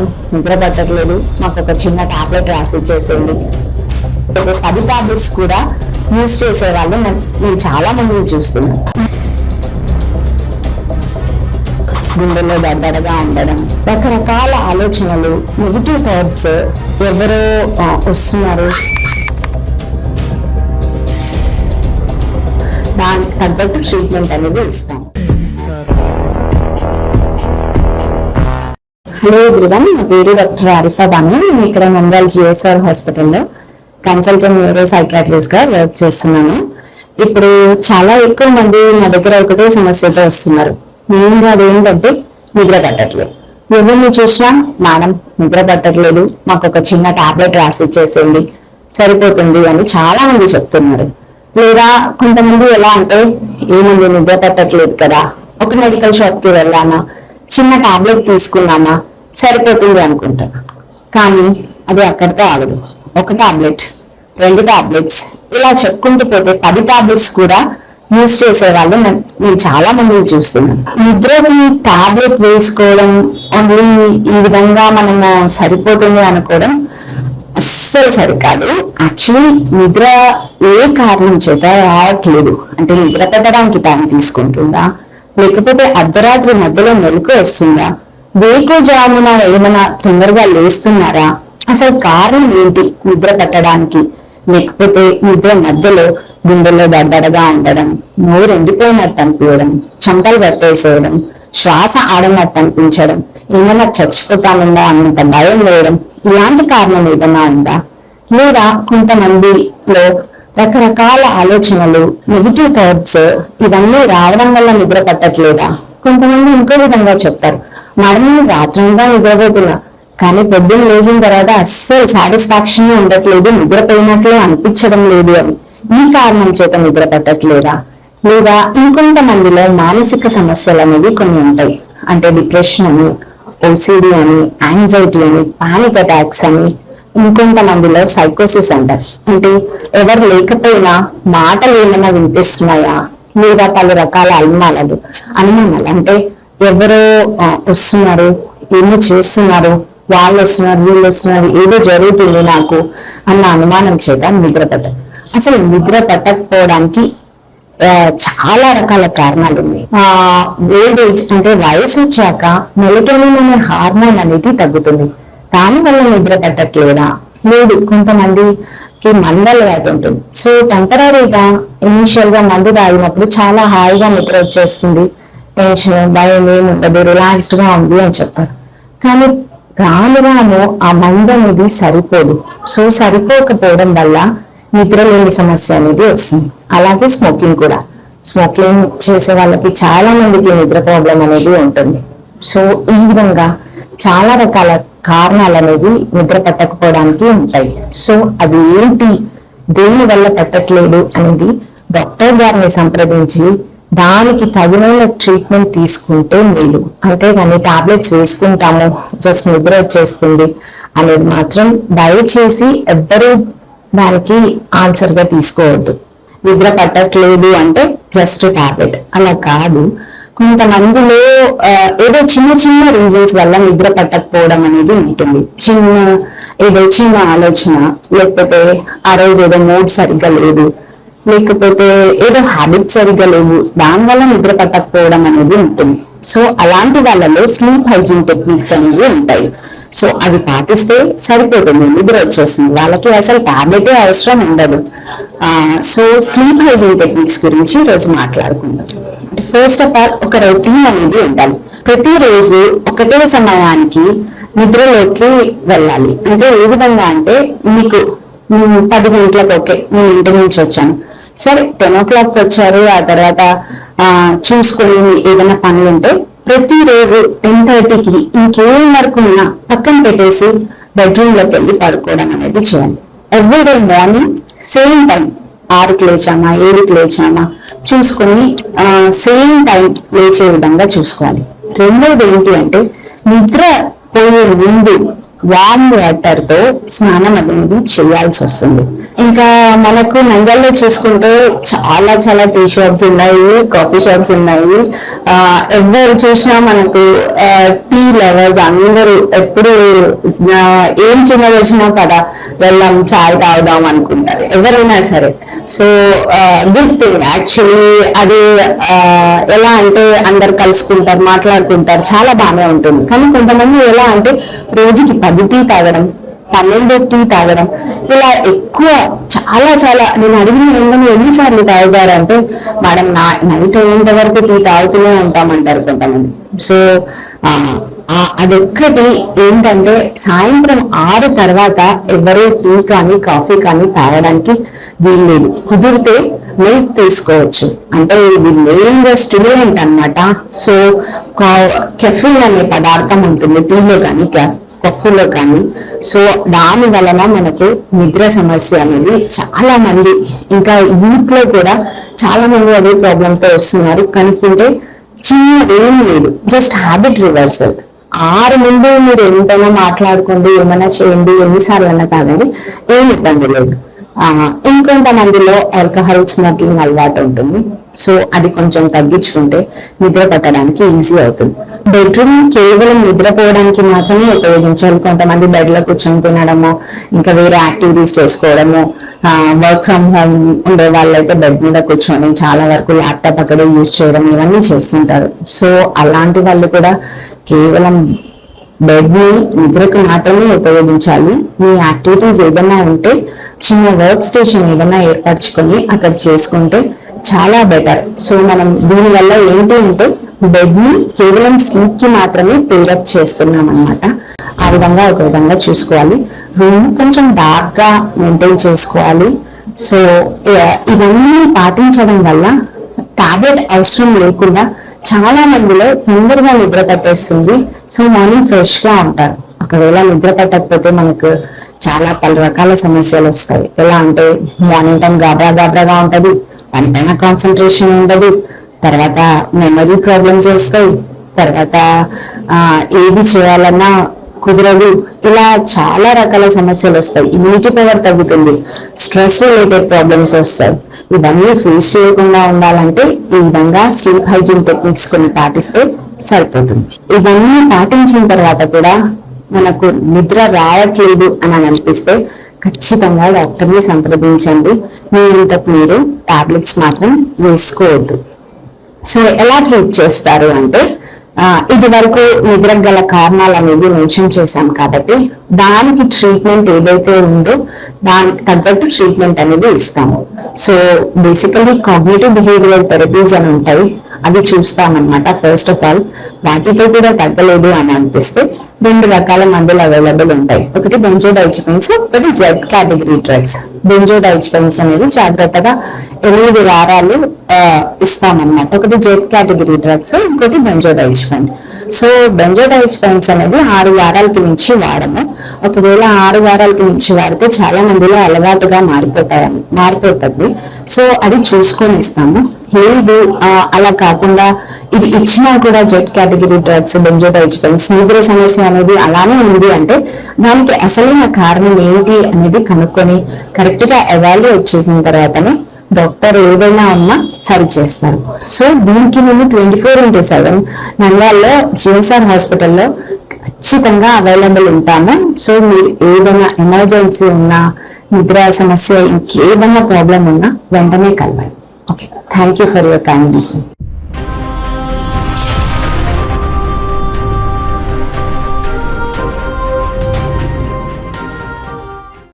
Madam నిద్ర పట్టట్లేదు. మాకు ఒక చిన్న టాబ్లెట్ రాసి ఇచ్చేసేయండి. పది టాబ్లెట్స్ కూడా యూజ్ చేసే వాళ్ళు నేను చాలా మందిని చూస్తున్నాను. గుండెలో దద్దడగా ఉండడం రకరకాల ఆలోచనలు నెగిటివ్ థాట్స్ ఎవరో వస్తున్నారు. దానికి తగ్గట్టు ట్రీట్మెంట్ అనేది ఇస్తాం. హలో ఎవ్రీవన్ నా పేరు డాక్టర్ ఆరిఫా బాను. నేను ఇక్కడ నంద్యాల జిఎస్ఆర్ హాస్పిటల్లో కన్సల్టెంట్ న్యూరో సైకాట్రిస్ట్గా వర్క్ చేస్తున్నాను. ఇప్పుడు చాలా ఎక్కువ మంది నా దగ్గర ఒకటే సమస్యతో వస్తున్నారు. మెయిన్గా అదేంటంటే నిద్ర పట్టట్లేదు. ఎవరిని చూసినా మేడం నిద్ర పట్టట్లేదు. మాకు ఒక చిన్న టాబ్లెట్ రాసి ఇచ్చేసేయండి. సరిపోతుంది అని చాలా మంది చెప్తున్నారు. లేదా కొంతమంది ఎలా అంటే ఏమంది నిద్ర పట్టట్లేదు కదా. ఒక మెడికల్ షాప్కి వెళ్ళానా? చిన్న టాబ్లెట్ తీసుకున్నామా సరిపోతుంది అనుకుంటాం. కానీ అది అక్కడితో ఆగదు. ఒక టాబ్లెట్ రెండు టాబ్లెట్స్ ఇలా చెప్పుకుంటూ పోతే పది టాబ్లెట్స్ కూడా యూజ్ చేసే వాళ్ళు నేను నేను చాలా మందిని చూస్తున్నాను. నిద్రకి టాబ్లెట్ వేసుకోవడం ఓన్లీ ఈ విధంగా మనము సరిపోతుంది అనుకోవడం అస్సలు సరికాదు. యాక్చువల్లీ నిద్ర ఏ కారణం చేత రావట్లేదు. అంటే నిద్ర పెట్టడానికి టైం తీసుకుంటుందా? లేకపోతే అర్ధరాత్రి మధ్యలో మెలకు వస్తుందా? వేకుజామున ఏమైనా తొందరగా లేస్తున్నారా? అసలు కారణం ఏంటి నిద్ర పట్టడానికి లేకపోతే నిద్ర మధ్యలో గుండెల్లో దడ్డడగా ఉండడం నోరు ఎండిపోయినట్టు అనిపించడం చెమటలు పట్టేసేయడం శ్వాస ఆడనట్టు అనిపించడం ఏమైనా చచ్చిపోతానుందా అన్నంత భయం వేయడం ఇలాంటి కారణం ఏదైనా ఉందా? లేదా కొంతమందిలో రకరకాల ఆలోచనలు నెగిటివ్ థాట్స్ ఇవన్నీ రావడం వల్ల నిద్ర పట్టట్లేదా కొంతమంది ఇంకో విధంగా చెప్తారు మేడం రాత్రంతా రాత్రంగా నిద్రపోతున్నా. కానీ పొద్దున్న లేచిన తర్వాత అస్సలు సాటిస్ఫాక్షన్ ఉండట్లేదు నిద్రపోయినట్లు అనిపించడం లేదు అని. ఈ కారణం చేత నిద్ర పట్టట్లేదా? లేదా ఇంకొంతమందిలో మానసిక సమస్యలు అనేవి కొన్ని ఉంటాయి. అంటే డిప్రెషన్ అని ఓసిడి అని యాంగ్జైటీ అని పానిక్ అటాక్స్ అని ఇంకొంతమందిలో సైకోసిస్ అంటారు. అంటే ఎవరు లేకపోయినా మాటలు ఏమైనా వినిపిస్తున్నాయా? లేదా పలు రకాల అనుమానాలు అనుమానాలు. అంటే ఎవరో వస్తున్నారు ఏమో చేస్తున్నారు వాళ్ళు వస్తున్నారు వీళ్ళు వస్తున్నారు ఏదో జరుగుతుంది నాకు అన్న అనుమానం చేత నిద్ర పట్టదు. అసలు నిద్ర పట్టకపోవడానికి చాలా రకాల కారణాలు ఉన్నాయి. ఆ ఓల్డ్ ఏజ్ అంటే వయసు వచ్చాక మెలటోనిన్ అనే హార్మోన్ అనేది తగ్గుతుంది. దాని వల్ల నిద్ర పట్టట్లేదా? లేదు కొంతమందికి మందలు ఉంటుంది. సో టెంపరీగా ఇనిషియల్గా మందు తాగినప్పుడు చాలా హాయిగా నిద్ర వచ్చేస్తుంది. టెన్షన్ భయం ఏముండదు రిలాక్స్డ్గా రిలాక్స్డ్గా ఉంది అని చెప్తారు. కానీ రాను రాను ఆ మందు అనేది సరిపోదు. సో సరిపోకపోవడం వల్ల నిద్ర లేని సమస్య అనేది వస్తుంది. అలాగే స్మోకింగ్ కూడా. స్మోకింగ్ చేసే వాళ్ళకి చాలా మందికి నిద్ర ప్రాబ్లం అనేది ఉంటుంది. సో ఈ విధంగా చాలా రకాల కారణాలు అనేవి నిద్ర పట్టకపోవడానికి ఉంటాయి. సో అది ఏంటి? దేని వల్ల పట్టట్లేదు అనేది డాక్టర్ గారిని సంప్రదించి దానికి తగిన ట్రీట్మెంట్ తీసుకుంటే మేలు. అంతేగాని టాబ్లెట్స్ వేసుకుంటాము జస్ట్ నిద్ర వచ్చేస్తుంది అనేది మాత్రం దయచేసి ఎవ్వరూ దానికి ఆన్సర్గా తీసుకోవద్దు. నిద్ర పట్టట్లేదు అంటే జస్ట్ టాబ్లెట్ అలా కాదు. కొంతమందిలో ఏదో చిన్న చిన్న రీజన్స్ వల్ల నిద్ర పట్టకపోవడం అనేది ఉంటుంది. చిన్న ఏదో చిన్న ఆలోచన లేకపోతే ఆ రోజు ఏదో మూడ్ సరిగ్గా లేదు. లేకపోతే ఏదో హ్యాబిట్ సరిగ్గా లేవు. దానివల్ల నిద్ర పట్టకపోవడం అనేది ఉంటుంది. సో అలాంటి వాళ్ళలో స్లీప్ హైజీన్ టెక్నిక్స్ అనేవి ఉంటాయి. సో అవి పాటిస్తే సరిపోతుంది. నిద్ర వచ్చేస్తుంది. వాళ్ళకి అసలు టాబ్లెటే అవసరం ఉండదు. సో స్లీప్ హైజీన్ టెక్నిక్స్ గురించి రోజు మాట్లాడుకుందాం. ఫస్ట్ ఆఫ్ ఆల్ ఒక రొటీన్ అనేది ఉండాలి. ప్రతిరోజు ఒకటే సమయానికి నిద్రలోకి వెళ్ళాలి. అంటే ఏ విధంగా అంటే మీకు పది గంటలకు ఓకే నేను ఇంటి నుంచి వచ్చాను. సరే టెన్ ఓ క్లాక్ వచ్చారు ఆ తర్వాత చూసుకొని ఏదైనా పనులు ఉంటే ప్రతిరోజు టెన్ థర్టీకి ఇంకేం వరకు ఉన్నా పక్కన పెట్టేసి బెడ్రూమ్లోకి వెళ్ళి పడుకోవడం అనేది చేయాలి ఎవ్రీడే మార్నింగ్ సేమ్ టైం ఆరుకి లేచామా ఏడుకి లేచామా చూసుకొని సేమ్ టైం లేచే విధంగా చూసుకోవాలి. రెండోది ఏంటి అంటే నిద్ర పోయే ముందు వామ్ వాటర్తో స్నానం అనేది చేయాల్సి వస్తుంది. ఇంకా మనకు నంగల్లో చూసుకుంటే చాలా చాలా టీ షాప్స్ ఉన్నాయి కాఫీ షాప్స్ ఉన్నాయి. ఎవరు చూసినా మనకు టీ లవర్స్ అందరూ ఎప్పుడు ఏం చిన్నది వచ్చినా కదా వెళ్ళాం చాయ్ తాగుదాం అనుకుంటారు. ఎవరైనా సరే. సో గుడ్ థింగ్ యాక్చువల్లీ అది ఎలా అంటే అందరు కలుసుకుంటారు మాట్లాడుకుంటారు చాలా బాగానే ఉంటుంది. కానీ కొంతమంది ఎలా అంటే రోజుకి పది టీ తాగడం పన్నెండు టీ తాగడం. ఇలా ఎక్కువ చాలా చాలా నేను అడిగిన రంగం ఎన్నిసార్లు తాగుతారు అంటే మేడం నా నైట్ అయ్యేంత వరకు టీ తాగుతూనే ఉంటామంటారు కొంతమంది. సో అదొక్కటి ఏంటంటే సాయంత్రం ఆరు తర్వాత ఎవరు టీ కానీ కాఫీ కానీ తాగడానికి వీల్లేదు. కుదిరితే మిల్క్ తీసుకోవచ్చు. అంటే ఇది మెయిన్గా స్టిమ్యులెంట్ అన్నమాట. సో కెఫిన్ అనే పదార్థం ఉంటుంది టీలో కానీ కఫ్లో కానీ. సో దాని వలన మనకు నిద్ర సమస్య అనేది చాలా మంది ఇంకా యూత్లో కూడా చాలా మంది అదే ప్రాబ్లమ్తో వస్తున్నారు. కనుక్కుంటే చిన్నదేం లేదు జస్ట్ హ్యాబిట్ రివర్సల్ ఆరు ముందు మీరు ఎంతైనా మాట్లాడుకోండి ఏమైనా చేయండి ఎన్నిసార్లు అన్నా కాదని ఏం ఇబ్బంది లేదు. ఇంకొంతమందిలో ఆల్కహాల్ స్మోకింగ్ అలవాటు ఉంటుంది. సో అది కొంచెం తగ్గించుకుంటే నిద్ర పట్టడానికి ఈజీ అవుతుంది. బెడ్రూమ్ కేవలం నిద్రపోవడానికి మాత్రమే ఉపయోగించాలి. కొంతమంది బెడ్లో కూర్చొని తినడము ఇంకా వేరే యాక్టివిటీస్ చేసుకోవడము వర్క్ ఫ్రమ్ హోమ్ ఉండే వాళ్ళైతే బెడ్ మీద కూర్చొని చాలా వరకు ల్యాప్టాప్ అక్కడే యూజ్ చేయడం ఇవన్నీ చేస్తుంటారు. సో అలాంటి వాళ్ళు కూడా కేవలం బెడ్ని నిద్రకు మాత్రమే ఉపయోగించాలి. మీ యాక్టివిటీస్ ఏదైనా ఉంటే చిన్న వర్క్ స్టేషన్ ఏదైనా ఏర్పరచుకొని అక్కడ చేసుకుంటే చాలా బెటర్ సో మనం దీనివల్ల ఏంటి అంటే బెడ్ని కేవలం స్లీప్కి మాత్రమే పేరప్ చేస్తున్నాం ఆ విధంగా ఒక విధంగా చూసుకోవాలి. రూమ్ కొంచెం డార్క్గా మెయింటైన్ చేసుకోవాలి. సో ఇవన్నీ పాటించడం వల్ల టాబ్లెట్ అవసరం లేకుండా చాలా మందిలో తొందరగా నిద్ర పట్టేస్తుంది. సో మార్నింగ్ ఫ్రెష్గా ఉంటారు. ఒకవేళ నిద్ర పట్టకపోతే మనకు చాలా పలు రకాల సమస్యలు వస్తాయి. ఎలా అంటే మార్నింగ్ టైం గాబరా గాబరాగా ఉంటుంది. పనిపైన కాన్సన్ట్రేషన్ ఉండదు. తర్వాత మెమరీ ప్రాబ్లమ్స్ వస్తాయి. తర్వాత ఏది చేయాలన్నా కుదరదు. ఇలా చాలా రకాల సమస్యలు వస్తాయి. ఇమ్యూనిటీ పవర్ తగ్గుతుంది. స్ట్రెస్ రిలేటెడ్ ప్రాబ్లమ్స్ వస్తాయి. ఇవన్నీ ఫేస్ చేయకుండా ఉండాలంటే ఈ విధంగా స్లీప్ హైజీన్ టెక్నిక్స్ కొన్ని పాటిస్తే సరిపోతుంది. ఇవన్నీ పాటించిన తర్వాత కూడా మనకు నిద్ర రావట్లేదు అని అనిపిస్తే ఖచ్చితంగా డాక్టర్ని సంప్రదించండి. మీ ఇంతకు మీరు టాబ్లెట్స్ మాత్రం వేసుకోవద్దు. సో ఎలా ట్రీట్ చేస్తారు అంటే ఇది వరకు నిద్రకు గల కారణాలు అనేవి మెన్షన్ చేశాం కాబట్టి దానికి ట్రీట్మెంట్ ఏదైతే ఉందో దానికి తగ్గట్టు ట్రీట్మెంట్ అనేది ఇస్తాము. So basically cognitive behaviour therapies అని ఉంటాయి. అవి చూస్తామన్నమాట ఫస్ట్ ఆఫ్ ఆల్ వాటితో కూడా తగ్గలేదు అని అనిపిస్తే రెండు రకాల మందులు అవైలబుల్ ఉంటాయి. ఒకటి బెంజోడైజిపెన్స్ ఒకటి జెడ్ కేటగిరీ డ్రగ్స్ బెంజోడైజిపెన్స్ అనేది జాగ్రత్తగా ఎనిమిది వారాలు ఇస్తామన్నమాట. ఒకటి జెడ్ కేటగిరీ డ్రగ్స్ ఇంకోటి బెంజోడైజిపెన్ సో బెంజోడైజిపెన్స్ అనేది ఆరు వారాలకి మించి వాడము. ఒకవేళ ఆరు వారాలకి నుంచి వాడితే చాలా మందిలో అలవాటుగా మారిపోతాయి మారిపోతుంది. సో అది చూసుకొని ఇస్తాము. లేదు అలా కాకుండా ఇది ఇచ్చినా కూడా జెట్ కేటగిరీ డ్రగ్స్ బెంజోడైజ్పెన్స్ నిద్ర సమస్య అనేది అలానే ఉంది అంటే దానికి అసలైన కారణం ఏంటి అనేది కనుక్కొని కరెక్ట్గా ఎవాల్యుయేట్ చేసిన తర్వాతనే డాక్టర్ ఏదైనా ఉన్నా సరి చేస్తారు. సో దీనికి నేను ట్వంటీ ఫోర్ ఇంటూ సెవెన్ నంద్యాలలో జిఎస్ఆర్ హాస్పిటల్లో ఖచ్చితంగా అవైలబుల్ ఉంటాము. సో మీరు ఏదైనా ఎమర్జెన్సీ ఉన్నా నిద్ర సమస్య ఇంకేదైనా ప్రాబ్లం ఉన్నా వెంటనే కలవాలి. Okay. Thank you for your kindness